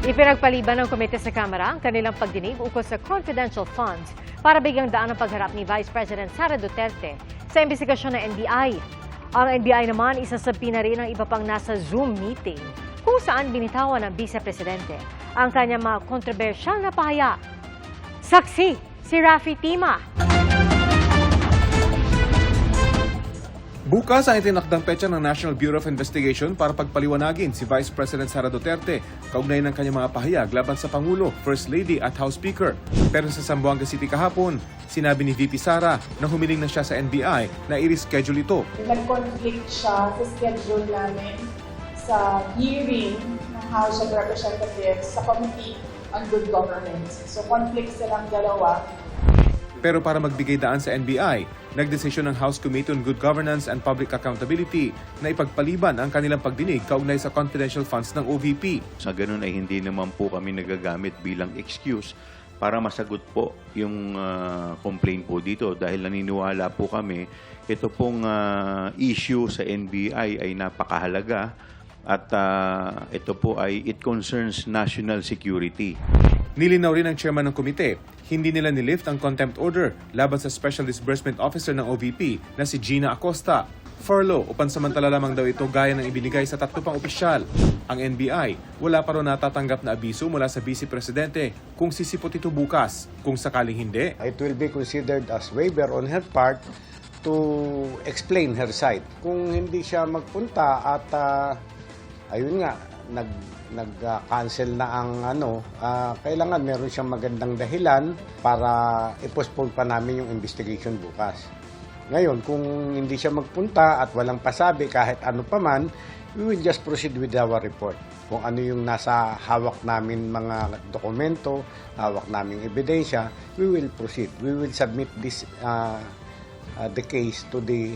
Ipinagpaliban ng komite sa Kamara ang kanilang pagdinig ukol sa confidential funds para bigyang daan ang pagharap ni Vice President Sara Duterte sa investigasyon ng NBI. Ang NBI naman isasabi na rin ang iba pang nasa Zoom meeting kung saan binitawan ng Vice Presidente ang kanyang mga kontrobersyal na pahayag. Saksi si Rafi Tima. Bukas ang itinakdang petsa ng National Bureau of Investigation para pagpaliwanagin si Vice President Sara Duterte kaugnay ng kanyang mga pahayag laban sa Pangulo, First Lady at House Speaker. Pero sa Zamboanga City kahapon, sinabi ni VP Sara na humiling na siya sa NBI na i-reschedule ito. nag-conflict siya sa schedule namin sa hearing ng House of Representatives sa Committee on Good Governance. So conflict silang dalawa. Pero para magbigay daan sa NBI, nagdesisyon ng House Committee on Good Governance and Public Accountability na ipagpaliban ang kanilang pagdinig kaugnay sa confidential funds ng OVP. Sa ganun ay hindi naman po kami nagagamit bilang excuse para masagot po yung ah, complaint po dito dahil naniniwala po kami ito pong ah, issue sa NBI ay napakahalaga at ah, ito po ay it concerns national security. Nilinaw rin ng chairman ng komite, hindi nila nilift ang contempt order laban sa Special Disbursement Officer ng OVP na si Gina Acosta. Furlough o pansamantala lamang daw ito gaya ng ibinigay sa tatlo pang opisyal. Ang NBI, wala pa rin natatanggap na abiso mula sa Vice Presidente kung sisipot ito bukas. Kung sakaling hindi, it will be considered as waiver on her part to explain her side. Kung hindi siya magpunta at ah, ayun nga nag nag-cancel na ang ano, ah, kailangan meron siyang magandang dahilan para i-postpone pa namin yung investigation bukas. Ngayon, kung hindi siya magpunta at walang pasabi kahit ano pa man, we will just proceed with our report. Kung ano yung nasa hawak namin mga dokumento, hawak namin ebidensya, we will proceed. We will submit this uh, uh, the case to the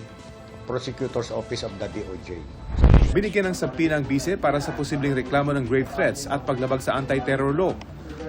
prosecutor's office of the DOJ. Binigyan ng sampi ng bise para sa posibleng reklamo ng grave threats at paglabag sa anti-terror law.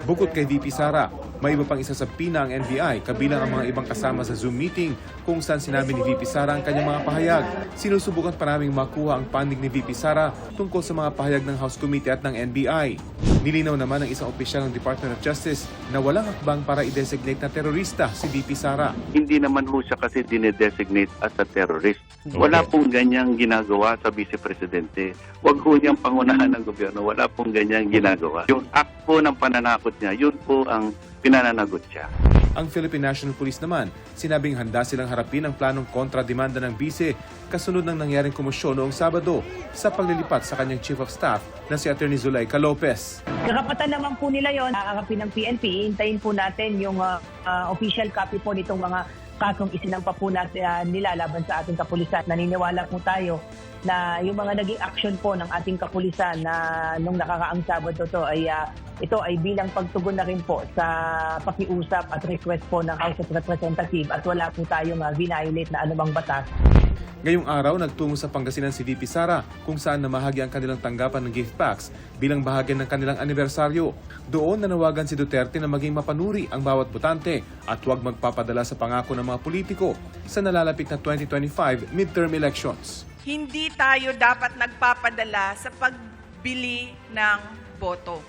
Bukod kay VP Sara, may iba pang isasampi na ang NBI kabilang ang mga ibang kasama sa Zoom meeting kung saan sinabi ni VP Sara ang kanyang mga pahayag. Sinusubukan pa naming makuha ang pandig ni VP Sara tungkol sa mga pahayag ng House Committee at ng NBI. Nilinaw naman ng isang opisyal ng Department of Justice na walang hakbang para i-designate na terorista si VP Sara. hindi naman ho siya kasi dinedesignate as a terrorist. Wala pong ganyang ginagawa sa Vice Presidente. Huwag ho niyang pangunahan ng gobyerno. Wala pong ganyang ginagawa. Yung act po ng pananakot niya, yun po ang pinananagot siya. Ang Philippine National Police naman, sinabing handa silang harapin ang planong kontra-demanda ng bise kasunod ng nangyaring komosyon noong Sabado sa paglilipat sa kanyang Chief of Staff na si Attorney Zuleika Lopez. Karapatan naman po nila yon, kakapin ng PNP. Hintayin po natin yung ah, ah, official copy po nitong mga kasong isinampa po natin, ah, nila sa ating kapulisan. Naniniwala po tayo na yung mga naging action po ng ating kapulisan na nung nakakaang Sabado to ay ah, ito ay bilang pagtugon na rin po sa pakiusap at request po ng House of Representatives at wala po tayong uh, violate na anumang batas. Ngayong araw, nagtungo sa Pangasinan si VP Sara kung saan namahagi ang kanilang tanggapan ng gift packs bilang bahagi ng kanilang anibersaryo. Doon nanawagan si Duterte na maging mapanuri ang bawat botante at huwag magpapadala sa pangako ng mga politiko sa nalalapit na 2025 midterm elections. hindi tayo dapat nagpapadala sa pagbili ng boto.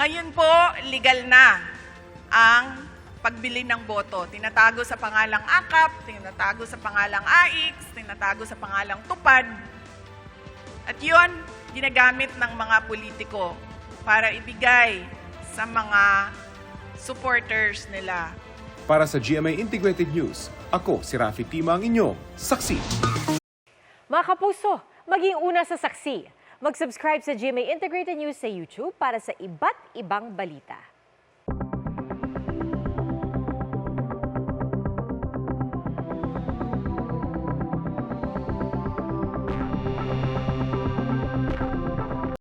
Ngayon po, legal na ang pagbili ng boto. Tinatago sa pangalang AKAP, tinatago sa pangalang AIX, tinatago sa pangalang TUPAD. At yun, ginagamit ng mga politiko para ibigay sa mga supporters nila. Para sa GMA Integrated News, ako si Rafi Tima ang inyo, saksi. Mga kapuso, maging una sa saksi. Mag-subscribe sa GMA Integrated News sa YouTube para sa iba't ibang balita.